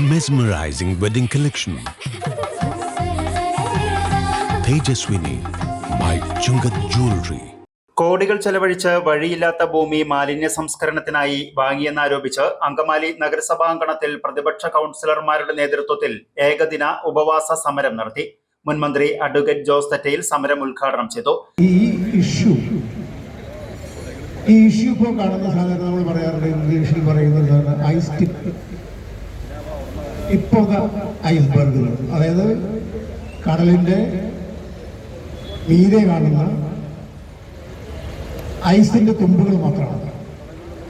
mesmerizing wedding collection. Tejaswini by Chungat Jewelry. കോടികൾ ചെലവഴിച്ച് വഴിയില്ലാത്ത ഭൂമി മാലിന്യ സംസ്കരണത്തിനായി വാങ്ങിയെന്നാരോപിച്ച് അങ്കമാലി നഗരസഭാങ്കണത്തിൽ പ്രതിപക്ഷ കൗൺസിലർമാരുടെ നേതൃത്വത്തിൽ ഏകദിന ഉപവാസ സമരം നടത്തി മുൻമന്ത്രി അഡ്വക്കേറ്റ് ജോസ് തെറ്റയിൽ സമരം ഉദ്ഘാടനം ചെയ്തു ഈ ഇഷ്യൂ ഈ ഇഷ്യൂ ഇപ്പോൾ കാണുന്ന സാധനം നമ്മൾ പറയാറുണ്ട് ഇംഗ്ലീഷിൽ പറയുന്നത് ഐസ് ടിപ്പ് ഇപ്പോൾ ഐസ്ബർഗുകൾ അതായത് കടലിന്റെ മീതെ കാണുന്ന ഐസിന്റെ തുമ്പുകൾ മാത്രമാണ്.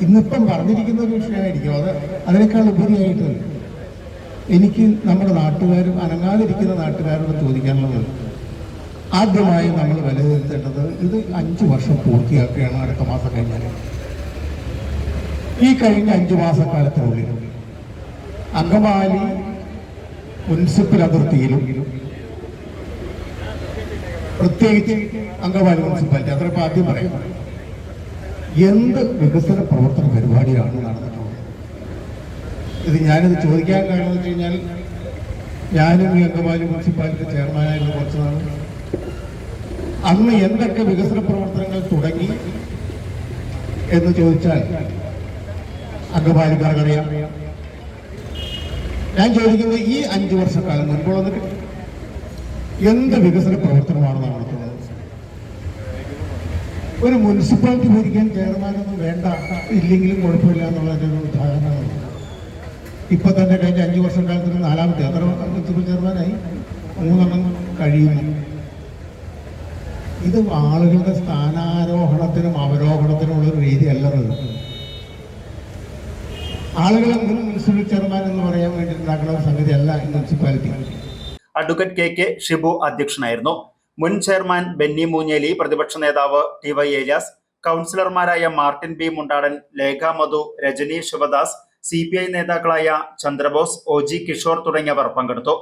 ഇന്നിപ്പം പറഞ്ഞിരിക്കുന്ന ഒരു വിഷയമായിരിക്കും. അത് അതിനേക്കാൾ ഉപരിയായിട്ട് എനിക്ക് നമ്മുടെ നാട്ടുകാരും അനങ്ങാതിരിക്കുന്ന നാട്ടുകാരോട് ചോദിക്കാനുള്ളത് ആദ്യമായി നമ്മൾ വിലയിരുത്തേണ്ടത് ഇത് അഞ്ച് വർഷം പൂർത്തിയാക്കുകയാണ് അടുത്ത മാസം കഴിഞ്ഞാൽ ഈ കഴിഞ്ഞ അഞ്ചു മാസക്കാലത്തിനുള്ളിൽ. അങ്കമാലി മുനിസിപ്പൽ അതിർത്തിയിലും പ്രത്യേകിച്ച് അങ്കമാലി മുനിസിപ്പാലിറ്റി അത്ര ഇപ്പം ആദ്യം പറയാം. എന്ത് വികസന പ്രവർത്തന പരിപാടിയാണ് നടന്നിട്ടുള്ളത്? ഇത് ഞാനിത് ചോദിക്കാൻ കാരണം വെച്ച് കഴിഞ്ഞാൽ ഞാനും ഈ അങ്കമാലി മുനിസിപ്പാലിറ്റി ചെയർമാനായിരുന്നു കുറച്ച് അന്ന് എന്തൊക്കെ വികസന പ്രവർത്തനങ്ങൾ തുടങ്ങി എന്ന് ചോദിച്ചാൽ അംഗമാലിക്കാർക്കറിയാം ഞാൻ ചോദിക്കുന്നത് ഈ അഞ്ചു വർഷക്കാലം മുൻപ് വന്നിട്ട് എന്ത് വികസന പ്രവർത്തനമാണ് നടത്തുന്നത്? ഒരു മുനിസിപ്പാലിറ്റി ഭരിക്കാൻ ചെയർമാനൊന്നും വേണ്ട ഇല്ലെങ്കിലും കുഴപ്പമില്ല എന്നുള്ളതിന്റെ ഒരു ഉദാഹരണമാണ് ഇപ്പൊ തന്നെ കഴിഞ്ഞ അഞ്ചു വർഷം കാലത്തിന് നാലാമത്തെ എത്ര മുനിസിപ്പൽ ചെയർമാനായി? മൂന്നെണ്ണം കഴിയുന്നു. ഇത് ആളുകളുടെ സ്ഥാനാരോഹണത്തിനും അവരോഹണത്തിനും ഒരു രീതി അല്ലത് ആളുകളെ മുൻ മുനിസിപ്പൽ ചെയർമാൻ എന്ന് പറയാൻ വേണ്ടി ഉണ്ടാക്കുന്ന സംഗതി അല്ല municipality advocate K K Shibu അധ്യക്ഷനായിരുന്നു. മുൻ ചെയർമാൻ ബെന്നി മൂഞ്ഞേലി പ്രതിപക്ഷ നേതാവ് ടി വൈ ഏലിയാസ് കൗൺസിലർമാരായ Martin B Mundadan Lekha Madhu Rajani Sivadas C P I നേതാക്കളായ ചന്ദ്രബോസ് ഒ ജി കിഷോർ തുടങ്ങിയവർ പങ്കെടുത്തു.